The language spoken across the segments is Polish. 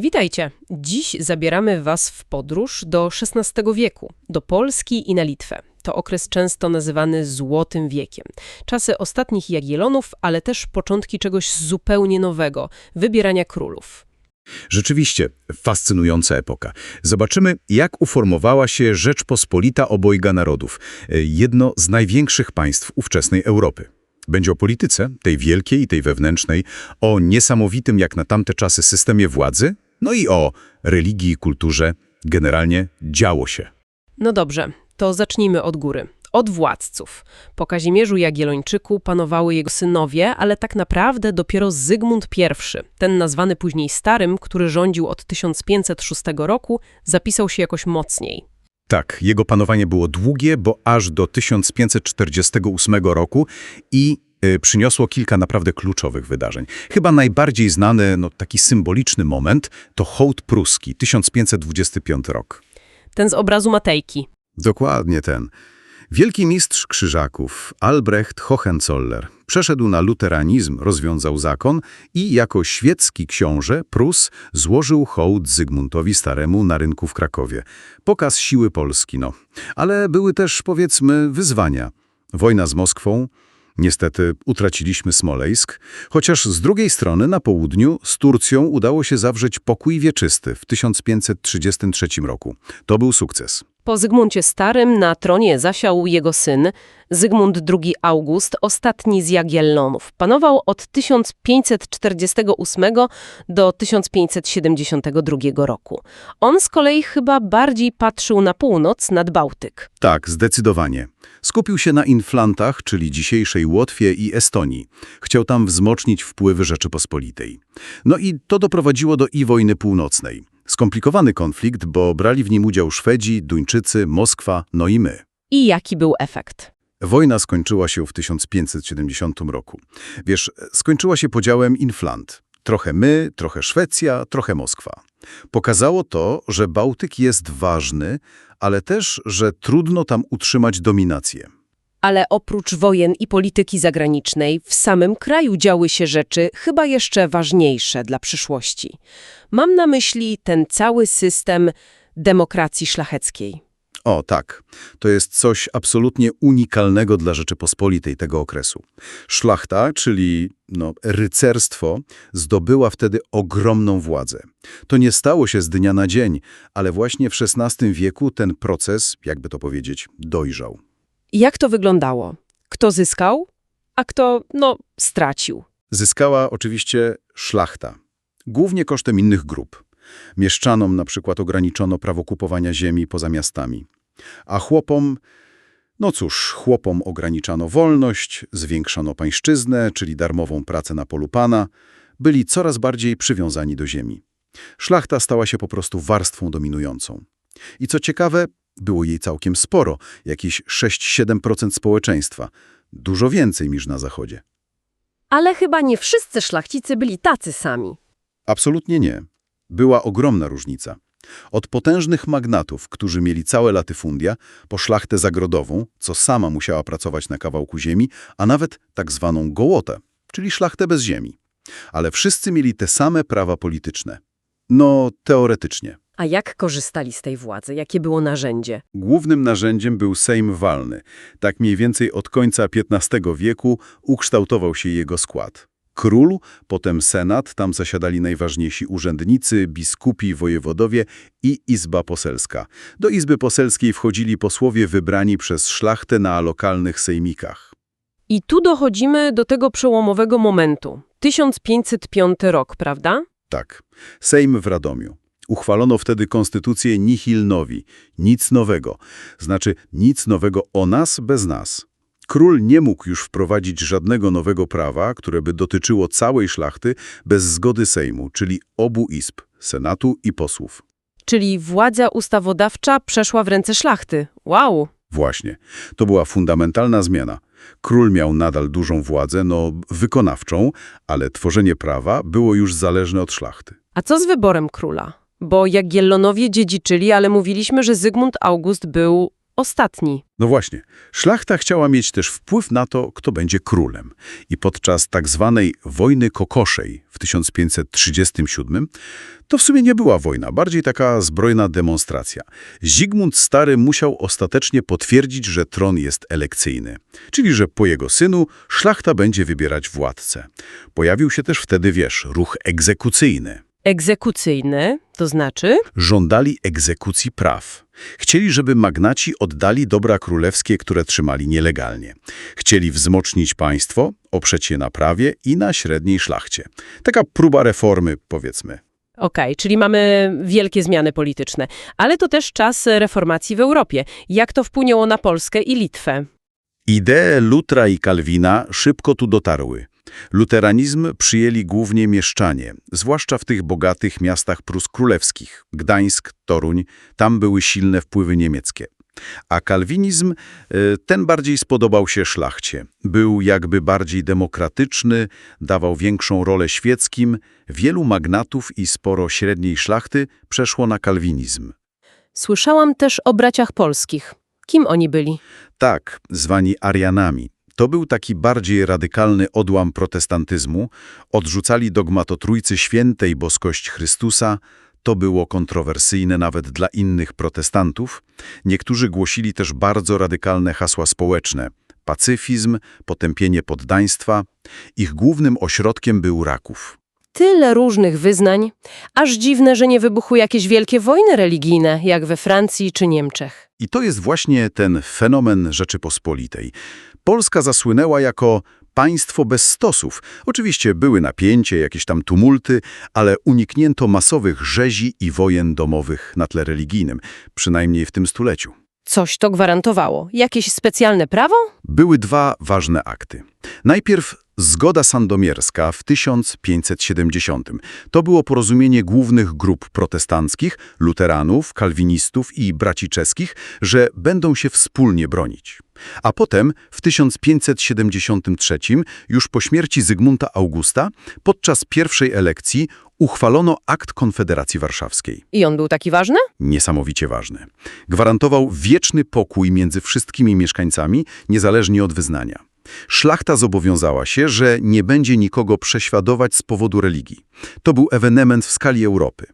Witajcie. Dziś zabieramy Was w podróż do XVI wieku, do Polski i na Litwę. To okres często nazywany Złotym Wiekiem. Czasy ostatnich Jagiellonów, ale też początki czegoś zupełnie nowego wybierania królów. Rzeczywiście fascynująca epoka. Zobaczymy, jak uformowała się Rzeczpospolita obojga narodów, e, jedno z największych państw ówczesnej Europy. Będzie o polityce, tej wielkiej i tej wewnętrznej, o niesamowitym jak na tamte czasy systemie władzy, no i o religii i kulturze. Generalnie działo się. No dobrze, to zacznijmy od góry. Od władców. Po Kazimierzu Jagiellończyku panowały jego synowie, ale tak naprawdę dopiero Zygmunt I, ten nazwany później Starym, który rządził od 1506 roku, zapisał się jakoś mocniej. Tak, jego panowanie było długie, bo aż do 1548 roku i przyniosło kilka naprawdę kluczowych wydarzeń. Chyba najbardziej znany, no, taki symboliczny moment to hołd pruski, 1525 rok. Ten z obrazu Matejki. Dokładnie ten. Wielki mistrz krzyżaków, Albrecht Hohenzoller, przeszedł na luteranizm, rozwiązał zakon i jako świecki książę Prus złożył hołd Zygmuntowi Staremu na rynku w Krakowie. Pokaz siły Polski, no. Ale były też, powiedzmy, wyzwania. Wojna z Moskwą, Niestety utraciliśmy Smolejsk, chociaż z drugiej strony na południu z Turcją udało się zawrzeć pokój wieczysty w 1533 roku. To był sukces. Po Zygmuncie Starym na tronie zasiał jego syn, Zygmunt II August, ostatni z Jagiellonów. Panował od 1548 do 1572 roku. On z kolei chyba bardziej patrzył na północ, nad Bałtyk. Tak, zdecydowanie. Skupił się na inflantach, czyli dzisiejszej Łotwie i Estonii. Chciał tam wzmocnić wpływy Rzeczypospolitej. No i to doprowadziło do i wojny północnej. Skomplikowany konflikt, bo brali w nim udział Szwedzi, Duńczycy, Moskwa, no i my. I jaki był efekt? Wojna skończyła się w 1570 roku. Wiesz, skończyła się podziałem inflant. Trochę my, trochę Szwecja, trochę Moskwa. Pokazało to, że Bałtyk jest ważny, ale też, że trudno tam utrzymać dominację. Ale oprócz wojen i polityki zagranicznej, w samym kraju działy się rzeczy chyba jeszcze ważniejsze dla przyszłości. Mam na myśli ten cały system demokracji szlacheckiej. O, tak. To jest coś absolutnie unikalnego dla Rzeczypospolitej tego okresu. Szlachta, czyli no, rycerstwo, zdobyła wtedy ogromną władzę. To nie stało się z dnia na dzień, ale właśnie w XVI wieku ten proces, jakby to powiedzieć, dojrzał. Jak to wyglądało? Kto zyskał, a kto, no, stracił? Zyskała oczywiście szlachta, głównie kosztem innych grup. Mieszczanom na przykład ograniczono prawo kupowania ziemi poza miastami. A chłopom, no cóż, chłopom ograniczano wolność, zwiększono pańszczyznę, czyli darmową pracę na polu pana, byli coraz bardziej przywiązani do ziemi. Szlachta stała się po prostu warstwą dominującą. I co ciekawe, było jej całkiem sporo, jakieś 6-7% społeczeństwa, dużo więcej niż na zachodzie. Ale chyba nie wszyscy szlachcicy byli tacy sami. Absolutnie nie. Była ogromna różnica. Od potężnych magnatów, którzy mieli całe latyfundia, po szlachtę zagrodową, co sama musiała pracować na kawałku ziemi, a nawet tak zwaną gołotę, czyli szlachtę bez ziemi. Ale wszyscy mieli te same prawa polityczne. No, teoretycznie. A jak korzystali z tej władzy? Jakie było narzędzie? Głównym narzędziem był Sejm Walny. Tak mniej więcej od końca XV wieku ukształtował się jego skład. Król, potem senat, tam zasiadali najważniejsi urzędnicy, biskupi, wojewodowie i izba poselska. Do izby poselskiej wchodzili posłowie wybrani przez szlachtę na lokalnych sejmikach. I tu dochodzimy do tego przełomowego momentu. 1505 rok, prawda? Tak, Sejm w Radomiu. Uchwalono wtedy konstytucję nihil novi, nic nowego, znaczy nic nowego o nas bez nas. Król nie mógł już wprowadzić żadnego nowego prawa, które by dotyczyło całej szlachty bez zgody Sejmu, czyli obu izb, senatu i posłów. Czyli władza ustawodawcza przeszła w ręce szlachty. Wow! Właśnie. To była fundamentalna zmiana. Król miał nadal dużą władzę, no wykonawczą, ale tworzenie prawa było już zależne od szlachty. A co z wyborem króla? Bo Jagiellonowie dziedziczyli, ale mówiliśmy, że Zygmunt August był ostatni. No właśnie, szlachta chciała mieć też wpływ na to, kto będzie królem. I podczas tak zwanej wojny kokoszej w 1537 to w sumie nie była wojna, bardziej taka zbrojna demonstracja. Zygmunt Stary musiał ostatecznie potwierdzić, że tron jest elekcyjny, czyli że po jego synu szlachta będzie wybierać władcę. Pojawił się też wtedy, wiesz, ruch egzekucyjny. Egzekucyjny, to znaczy? Żądali egzekucji praw. Chcieli, żeby magnaci oddali dobra królewskie, które trzymali nielegalnie. Chcieli wzmocnić państwo, oprzeć je na prawie i na średniej szlachcie. Taka próba reformy, powiedzmy. Okej, czyli mamy wielkie zmiany polityczne. Ale to też czas reformacji w Europie. Jak to wpłynęło na Polskę i Litwę? Idee Lutra i Kalwina szybko tu dotarły. Luteranizm przyjęli głównie mieszczanie, zwłaszcza w tych bogatych miastach Prus Królewskich, Gdańsk, Toruń, tam były silne wpływy niemieckie. A kalwinizm, e, ten bardziej spodobał się szlachcie. Był jakby bardziej demokratyczny, dawał większą rolę świeckim, wielu magnatów i sporo średniej szlachty przeszło na kalwinizm. Słyszałam też o braciach polskich. Kim oni byli? Tak, zwani Arianami. To był taki bardziej radykalny odłam protestantyzmu. Odrzucali dogmat o Trójcy Świętej boskość Chrystusa. To było kontrowersyjne nawet dla innych protestantów. Niektórzy głosili też bardzo radykalne hasła społeczne. Pacyfizm, potępienie poddaństwa. Ich głównym ośrodkiem był Raków. Tyle różnych wyznań, aż dziwne, że nie wybuchły jakieś wielkie wojny religijne, jak we Francji czy Niemczech. I to jest właśnie ten fenomen Rzeczypospolitej. Polska zasłynęła jako państwo bez stosów. Oczywiście były napięcie, jakieś tam tumulty, ale uniknięto masowych rzezi i wojen domowych na tle religijnym, przynajmniej w tym stuleciu. Coś to gwarantowało. Jakieś specjalne prawo? Były dwa ważne akty. Najpierw Zgoda Sandomierska w 1570. To było porozumienie głównych grup protestanckich, luteranów, kalwinistów i braci czeskich, że będą się wspólnie bronić. A potem w 1573, już po śmierci Zygmunta Augusta, podczas pierwszej elekcji uchwalono akt Konfederacji Warszawskiej. I on był taki ważny? Niesamowicie ważny. Gwarantował wieczny pokój między wszystkimi mieszkańcami, niezależnie od wyznania. Szlachta zobowiązała się, że nie będzie nikogo prześladować z powodu religii. To był ewenement w skali Europy.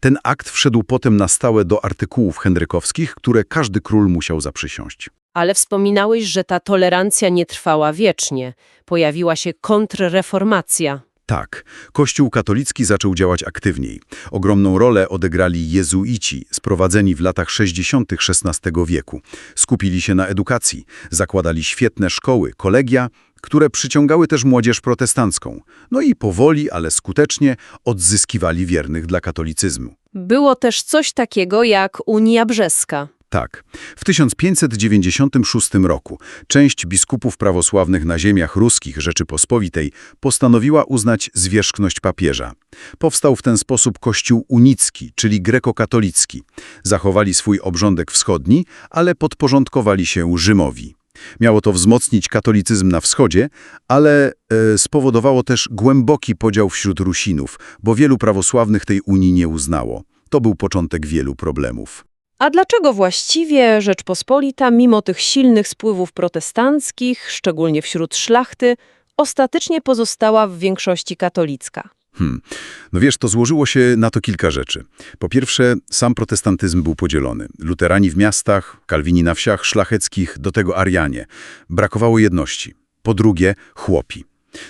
Ten akt wszedł potem na stałe do artykułów henrykowskich, które każdy król musiał zaprzysiąść. Ale wspominałeś, że ta tolerancja nie trwała wiecznie. Pojawiła się kontrreformacja. Tak, Kościół katolicki zaczął działać aktywniej. Ogromną rolę odegrali jezuici, sprowadzeni w latach 60. XVI wieku. Skupili się na edukacji, zakładali świetne szkoły, kolegia, które przyciągały też młodzież protestancką. No i powoli, ale skutecznie odzyskiwali wiernych dla katolicyzmu. Było też coś takiego jak Unia Brzeska. Tak. W 1596 roku część biskupów prawosławnych na ziemiach ruskich Rzeczypospolitej postanowiła uznać zwierzchność papieża. Powstał w ten sposób Kościół unicki, czyli grekokatolicki. Zachowali swój obrządek wschodni, ale podporządkowali się Rzymowi. Miało to wzmocnić katolicyzm na wschodzie, ale e, spowodowało też głęboki podział wśród Rusinów, bo wielu prawosławnych tej unii nie uznało. To był początek wielu problemów. A dlaczego właściwie Rzeczpospolita, mimo tych silnych spływów protestanckich, szczególnie wśród szlachty, ostatecznie pozostała w większości katolicka? Hmm. No wiesz, to złożyło się na to kilka rzeczy. Po pierwsze, sam protestantyzm był podzielony. Luterani w miastach, kalwini na wsiach szlacheckich, do tego Arianie. Brakowało jedności. Po drugie, chłopi.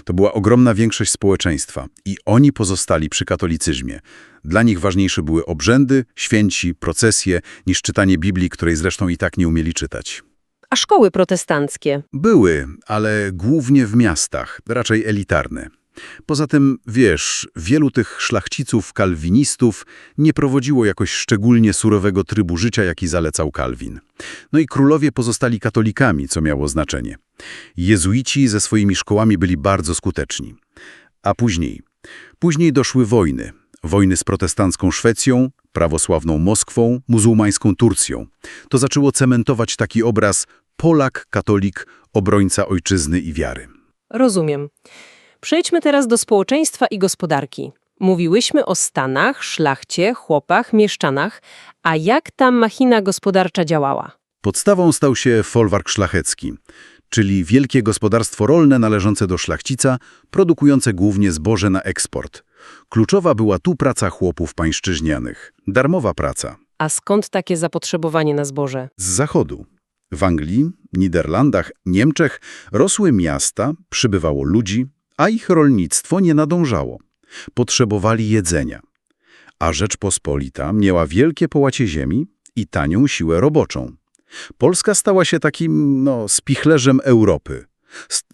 To była ogromna większość społeczeństwa i oni pozostali przy katolicyzmie. Dla nich ważniejsze były obrzędy, święci, procesje, niż czytanie Biblii, której zresztą i tak nie umieli czytać. A szkoły protestanckie? Były, ale głównie w miastach, raczej elitarne. Poza tym, wiesz, wielu tych szlachciców, kalwinistów nie prowadziło jakoś szczególnie surowego trybu życia, jaki zalecał Kalwin. No i królowie pozostali katolikami, co miało znaczenie. Jezuici ze swoimi szkołami byli bardzo skuteczni. A później? Później doszły wojny. Wojny z protestancką Szwecją, prawosławną Moskwą, muzułmańską Turcją. To zaczęło cementować taki obraz Polak, katolik, obrońca ojczyzny i wiary. Rozumiem. Przejdźmy teraz do społeczeństwa i gospodarki. Mówiłyśmy o Stanach, szlachcie, chłopach, mieszczanach, a jak tam machina gospodarcza działała? Podstawą stał się folwark szlachecki, czyli wielkie gospodarstwo rolne należące do szlachcica, produkujące głównie zboże na eksport. Kluczowa była tu praca chłopów pańszczyźnianych. Darmowa praca. A skąd takie zapotrzebowanie na zboże? Z zachodu. W Anglii, Niderlandach, Niemczech rosły miasta, przybywało ludzi, a ich rolnictwo nie nadążało. Potrzebowali jedzenia. A Rzeczpospolita miała wielkie połacie ziemi i tanią siłę roboczą. Polska stała się takim, no, spichlerzem Europy.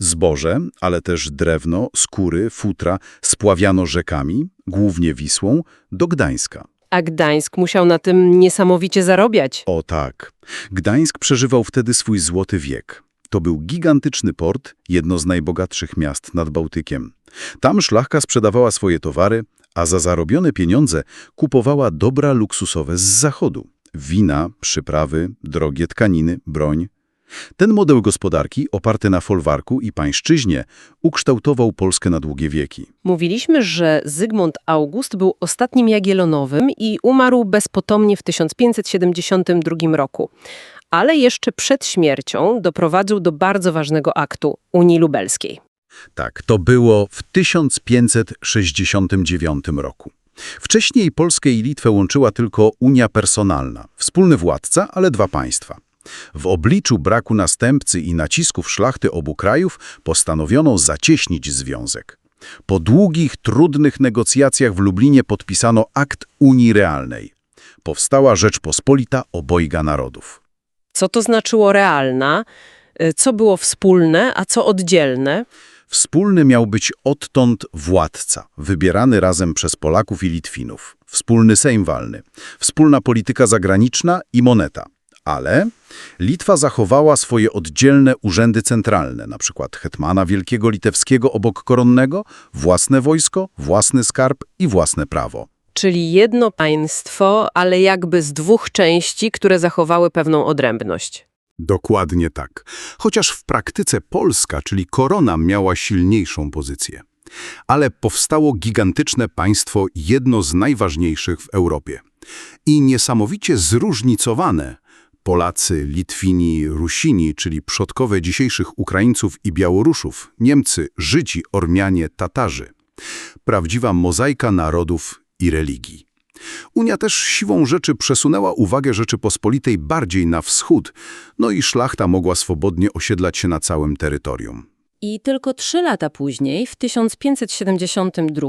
Zboże, ale też drewno, skóry, futra spławiano rzekami, głównie Wisłą, do Gdańska. A Gdańsk musiał na tym niesamowicie zarabiać. O tak. Gdańsk przeżywał wtedy swój złoty wiek. To był gigantyczny port, jedno z najbogatszych miast nad Bałtykiem. Tam szlachta sprzedawała swoje towary, a za zarobione pieniądze kupowała dobra luksusowe z zachodu. Wina, przyprawy, drogie tkaniny, broń. Ten model gospodarki, oparty na folwarku i pańszczyźnie, ukształtował Polskę na długie wieki. Mówiliśmy, że Zygmunt August był ostatnim Jagiellonowym i umarł bezpotomnie w 1572 roku. Ale jeszcze przed śmiercią doprowadził do bardzo ważnego aktu Unii Lubelskiej. Tak, to było w 1569 roku. Wcześniej Polskę i Litwę łączyła tylko Unia Personalna, wspólny władca, ale dwa państwa. W obliczu braku następcy i nacisków szlachty obu krajów postanowiono zacieśnić związek. Po długich, trudnych negocjacjach w Lublinie podpisano akt Unii Realnej. Powstała Rzeczpospolita obojga narodów. Co to znaczyło realna? Y, Co było wspólne, a co oddzielne? Wspólny miał być odtąd władca, wybierany razem przez Polaków i Litwinów. Wspólny Sejm walny, wspólna polityka zagraniczna i moneta. Ale Litwa zachowała swoje oddzielne urzędy centralne, przykład hetmana wielkiego litewskiego obok koronnego, własne wojsko, własny skarb i własne prawo. Czyli jedno państwo, ale jakby z dwóch części, które zachowały pewną odrębność. Dokładnie tak. Chociaż w praktyce Polska, czyli korona, miała silniejszą pozycję. Ale powstało gigantyczne państwo, jedno z najważniejszych w Europie. I niesamowicie zróżnicowane. Polacy, Litwini, Rusini, czyli przodkowie dzisiejszych Ukraińców i Białoruszów, Niemcy, Żydzi, Ormianie, Tatarzy. Prawdziwa mozaika narodów i religii. Unia też siłą rzeczy przesunęła uwagę Rzeczypospolitej bardziej na wschód, no i szlachta mogła swobodnie osiedlać się na całym terytorium. I tylko trzy lata później, w 1572,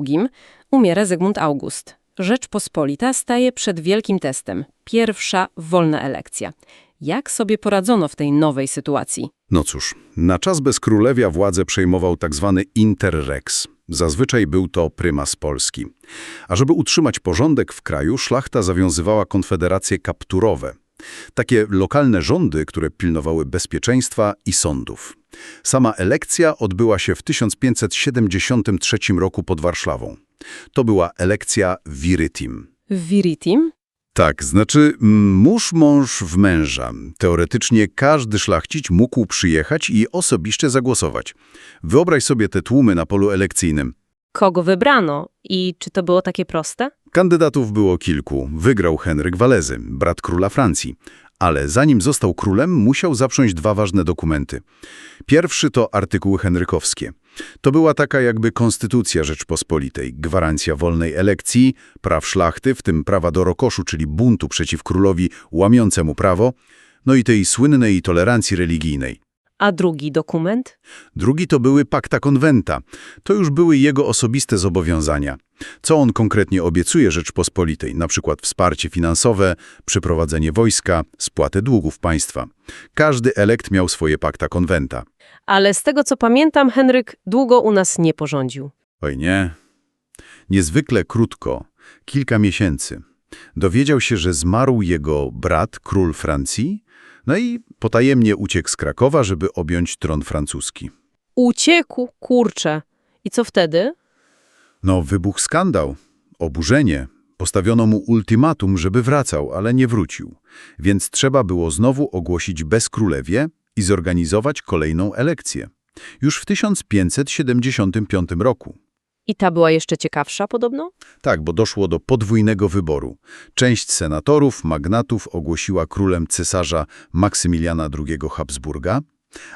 umiera Zygmunt August. Rzeczpospolita staje przed wielkim testem. Pierwsza wolna elekcja. Jak sobie poradzono w tej nowej sytuacji? No cóż, na czas bez królewia władzę przejmował tzw. interrex. Zazwyczaj był to prymas Polski. A żeby utrzymać porządek w kraju, szlachta zawiązywała konfederacje kapturowe. Takie lokalne rządy, które pilnowały bezpieczeństwa i sądów. Sama elekcja odbyła się w 1573 roku pod Warszawą. To była elekcja viritim. Viritim? Tak, znaczy mąż mąż w męża. Teoretycznie każdy szlachcic mógł przyjechać i osobiście zagłosować. Wyobraź sobie te tłumy na polu elekcyjnym. Kogo wybrano? I czy to było takie proste? Kandydatów było kilku. Wygrał Henryk Walezy, brat króla Francji. Ale zanim został królem, musiał zaprząć dwa ważne dokumenty. Pierwszy to artykuły henrykowskie. To była taka jakby konstytucja Rzeczpospolitej, gwarancja wolnej elekcji, praw szlachty, w tym prawa do rokoszu, czyli buntu przeciw królowi łamiącemu prawo, no i tej słynnej tolerancji religijnej. A drugi dokument? Drugi to były pakta konwenta. To już były jego osobiste zobowiązania. Co on konkretnie obiecuje Rzeczpospolitej, na przykład wsparcie finansowe, przeprowadzenie wojska, spłatę długów państwa. Każdy elekt miał swoje pakta konwenta. Ale z tego co pamiętam, Henryk długo u nas nie porządził. Oj nie. Niezwykle krótko, kilka miesięcy. Dowiedział się, że zmarł jego brat, król Francji, no i potajemnie uciekł z Krakowa, żeby objąć tron francuski. Uciekł, kurczę. I co wtedy? No, wybuchł skandal, oburzenie. Postawiono mu ultimatum, żeby wracał, ale nie wrócił. Więc trzeba było znowu ogłosić bezkrólewie i zorganizować kolejną elekcję. Już w 1575 roku. I ta była jeszcze ciekawsza podobno? Tak, bo doszło do podwójnego wyboru. Część senatorów, magnatów ogłosiła królem cesarza Maksymiliana II Habsburga,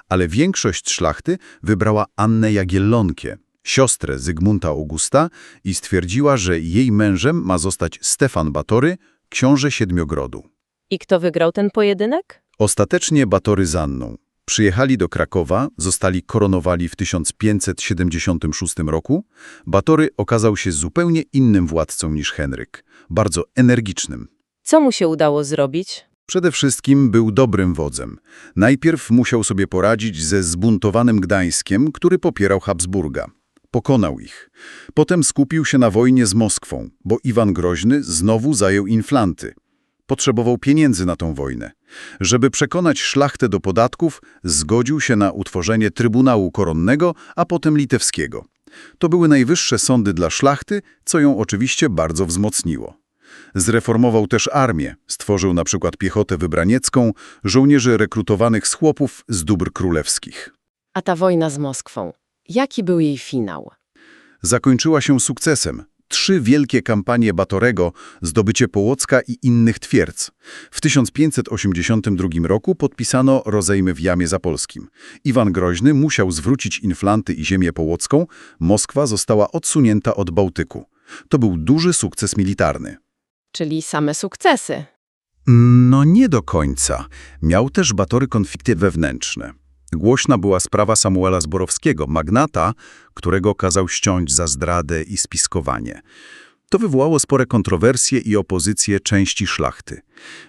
ale większość szlachty wybrała Annę Jagiellonkę, siostrę Zygmunta Augusta i stwierdziła, że jej mężem ma zostać Stefan Batory, książę Siedmiogrodu. I kto wygrał ten pojedynek? Ostatecznie Batory z Anną przyjechali do Krakowa, zostali koronowali w 1576 roku. Batory okazał się zupełnie innym władcą niż Henryk, bardzo energicznym. Co mu się udało zrobić? Przede wszystkim był dobrym wodzem. Najpierw musiał sobie poradzić ze zbuntowanym Gdańskiem, który popierał Habsburga. Pokonał ich. Potem skupił się na wojnie z Moskwą, bo Iwan Groźny znowu zajął Inflanty. Potrzebował pieniędzy na tą wojnę. Żeby przekonać szlachtę do podatków, zgodził się na utworzenie Trybunału Koronnego, a potem Litewskiego. To były najwyższe sądy dla szlachty, co ją oczywiście bardzo wzmocniło. Zreformował też armię, stworzył na przykład piechotę wybraniecką, żołnierzy rekrutowanych z chłopów z dóbr królewskich. A ta wojna z Moskwą. Jaki był jej finał? Zakończyła się sukcesem. Trzy wielkie kampanie Batorego, zdobycie Połocka i innych twierdz. W 1582 roku podpisano rozejmy w Jamie Zapolskim. Iwan Groźny musiał zwrócić Inflanty i ziemię połocką, Moskwa została odsunięta od Bałtyku. To był duży sukces militarny. Czyli same sukcesy. No nie do końca. Miał też Batory konflikty wewnętrzne. Głośna była sprawa Samuela Zborowskiego, magnata, którego kazał ściąć za zdradę i spiskowanie. To wywołało spore kontrowersje i opozycję części szlachty.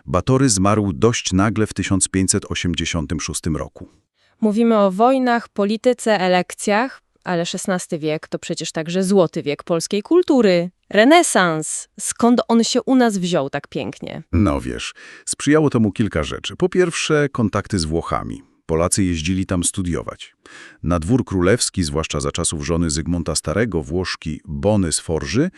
Batory zmarł dość nagle w 1586 roku. Mówimy o wojnach, polityce, elekcjach, ale XVI wiek to przecież także złoty wiek polskiej kultury. Renesans. Skąd on się u nas wziął tak pięknie? No wiesz, sprzyjało temu kilka rzeczy. Po pierwsze, kontakty z Włochami. Polacy jeździli tam studiować. Na dwór królewski, zwłaszcza za czasów żony Zygmunta Starego, Włoszki Bony z Forży,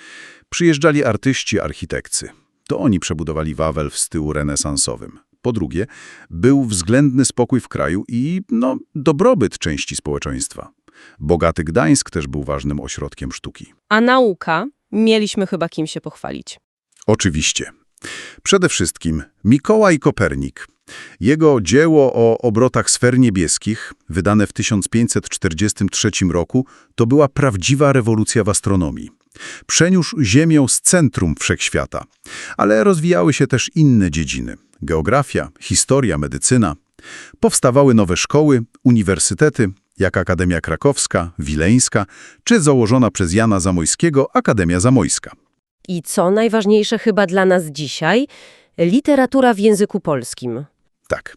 przyjeżdżali artyści, architekcy. To oni przebudowali Wawel w stylu renesansowym. Po drugie, był względny spokój w kraju i, no, dobrobyt części społeczeństwa. Bogaty Gdańsk też był ważnym ośrodkiem sztuki. A nauka? Mieliśmy chyba kim się pochwalić. Oczywiście. Przede wszystkim Mikołaj Kopernik. Jego dzieło o obrotach sfer niebieskich, wydane w 1543 roku, to była prawdziwa rewolucja w astronomii. Przeniósł Ziemię z centrum wszechświata. Ale rozwijały się też inne dziedziny. Geografia, historia, medycyna. Powstawały nowe szkoły, uniwersytety, jak Akademia Krakowska, Wileńska, czy założona przez Jana Zamojskiego Akademia Zamojska. I co najważniejsze chyba dla nas dzisiaj? Literatura w języku polskim. Tak.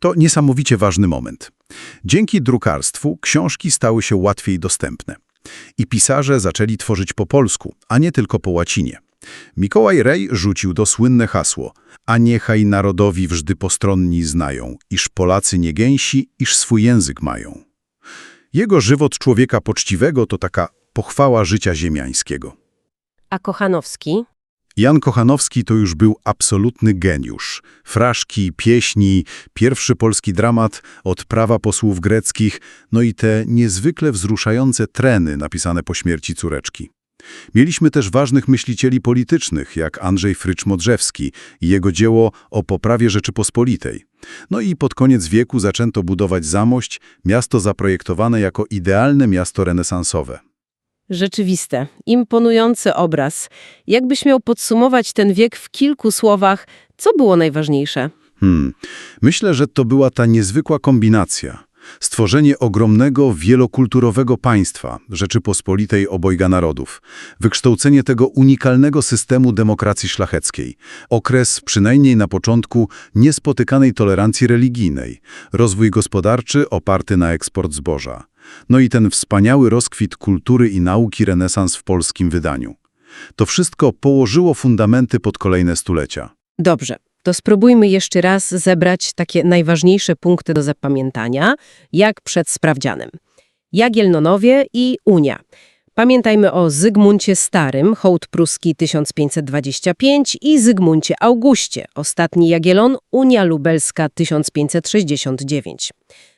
To niesamowicie ważny moment. Dzięki drukarstwu książki stały się łatwiej dostępne. I pisarze zaczęli tworzyć po polsku, a nie tylko po łacinie. Mikołaj Rej rzucił to słynne hasło A niechaj narodowi wżdy postronni znają, iż Polacy nie gęsi, iż swój język mają. Jego żywot człowieka poczciwego to taka pochwała życia ziemiańskiego. A Kochanowski? Jan Kochanowski to już był absolutny geniusz. Fraszki, pieśni, pierwszy polski dramat, odprawa posłów greckich, no i te niezwykle wzruszające treny napisane po śmierci córeczki. Mieliśmy też ważnych myślicieli politycznych, jak Andrzej Frycz-Modrzewski i jego dzieło o poprawie Rzeczypospolitej. No i pod koniec wieku zaczęto budować Zamość, miasto zaprojektowane jako idealne miasto renesansowe. Rzeczywiste, imponujący obraz. Jakbyś miał podsumować ten wiek w kilku słowach, co było najważniejsze? Hmm. Myślę, że to była ta niezwykła kombinacja. Stworzenie ogromnego, wielokulturowego państwa, Rzeczypospolitej obojga narodów, wykształcenie tego unikalnego systemu demokracji szlacheckiej, okres, przynajmniej na początku, niespotykanej tolerancji religijnej, rozwój gospodarczy oparty na eksport zboża, no i ten wspaniały rozkwit kultury i nauki renesans w polskim wydaniu. To wszystko położyło fundamenty pod kolejne stulecia. Dobrze, to spróbujmy jeszcze raz zebrać takie najważniejsze punkty do zapamiętania, jak przed sprawdzianem. Jagiellonowie i Unia. Pamiętajmy o Zygmuncie Starym, hołd pruski 1525 i Zygmuncie Augustie, ostatni Jagiellon, Unia Lubelska 1569.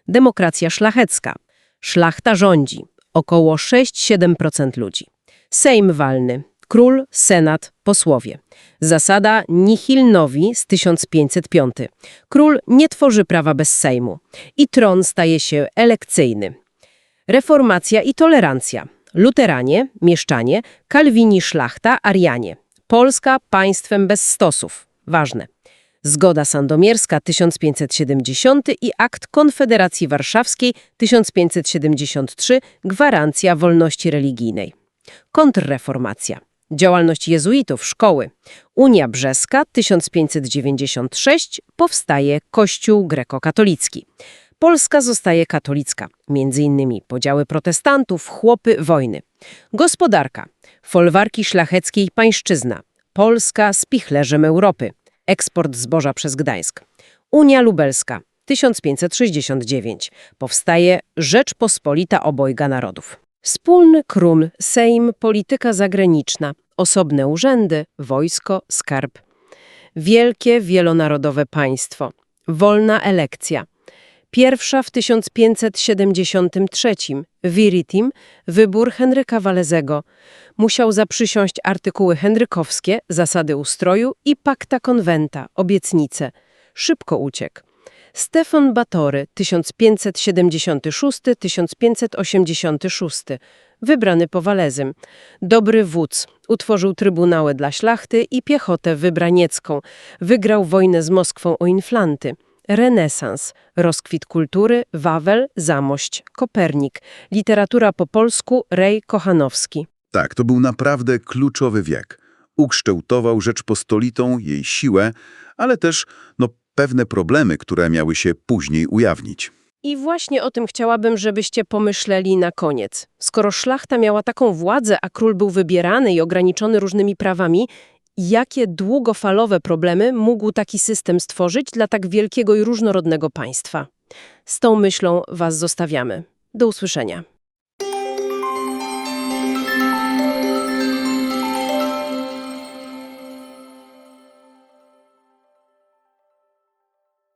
Demokracja szlachecka. Szlachta rządzi, około 6-7% ludzi. Sejm walny. Król, senat, posłowie. Zasada nihil novi z 1505. Król nie tworzy prawa bez Sejmu. I tron staje się elekcyjny. Reformacja i tolerancja. Luteranie, mieszczanie, Kalwini, szlachta, Arianie. Polska państwem bez stosów. Ważne. Zgoda sandomierska 1570 i akt Konfederacji Warszawskiej 1573 gwarancja wolności religijnej. Kontrreformacja. Działalność jezuitów, szkoły. Unia Brzeska 1596 powstaje Kościół grekokatolicki. Polska zostaje katolicka, między innymi podziały protestantów, chłopy, wojny. Gospodarka, folwarki szlacheckie i pańszczyzna. Polska spichlerzem Europy. Eksport zboża przez Gdańsk. Unia Lubelska 1569. Powstaje Rzeczpospolita Obojga Narodów. Wspólny król, Sejm, polityka zagraniczna, osobne urzędy, wojsko, skarb. Wielkie, wielonarodowe państwo. Wolna elekcja. Pierwsza w 1573, Viritim, wybór Henryka Walezego. Musiał zaprzysiąść artykuły henrykowskie, zasady ustroju i pacta conventa, obietnice. Szybko uciekł. Stefan Batory, 1576-1586, wybrany po Walezym. Dobry wódz, utworzył trybunały dla szlachty i piechotę wybraniecką. Wygrał wojnę z Moskwą o inflanty. Renesans, rozkwit kultury, Wawel, Zamość, Kopernik, literatura po polsku, Rej Kochanowski. Tak, to był naprawdę kluczowy wiek. Ukształtował Rzeczpospolitą, jej siłę, ale też no, pewne problemy, które miały się później ujawnić. I właśnie o tym chciałabym, żebyście pomyśleli na koniec. Skoro szlachta miała taką władzę, a król był wybierany i ograniczony różnymi prawami, jakie długofalowe problemy mógł taki system stworzyć dla tak wielkiego i różnorodnego państwa? Z tą myślą Was zostawiamy. Do usłyszenia.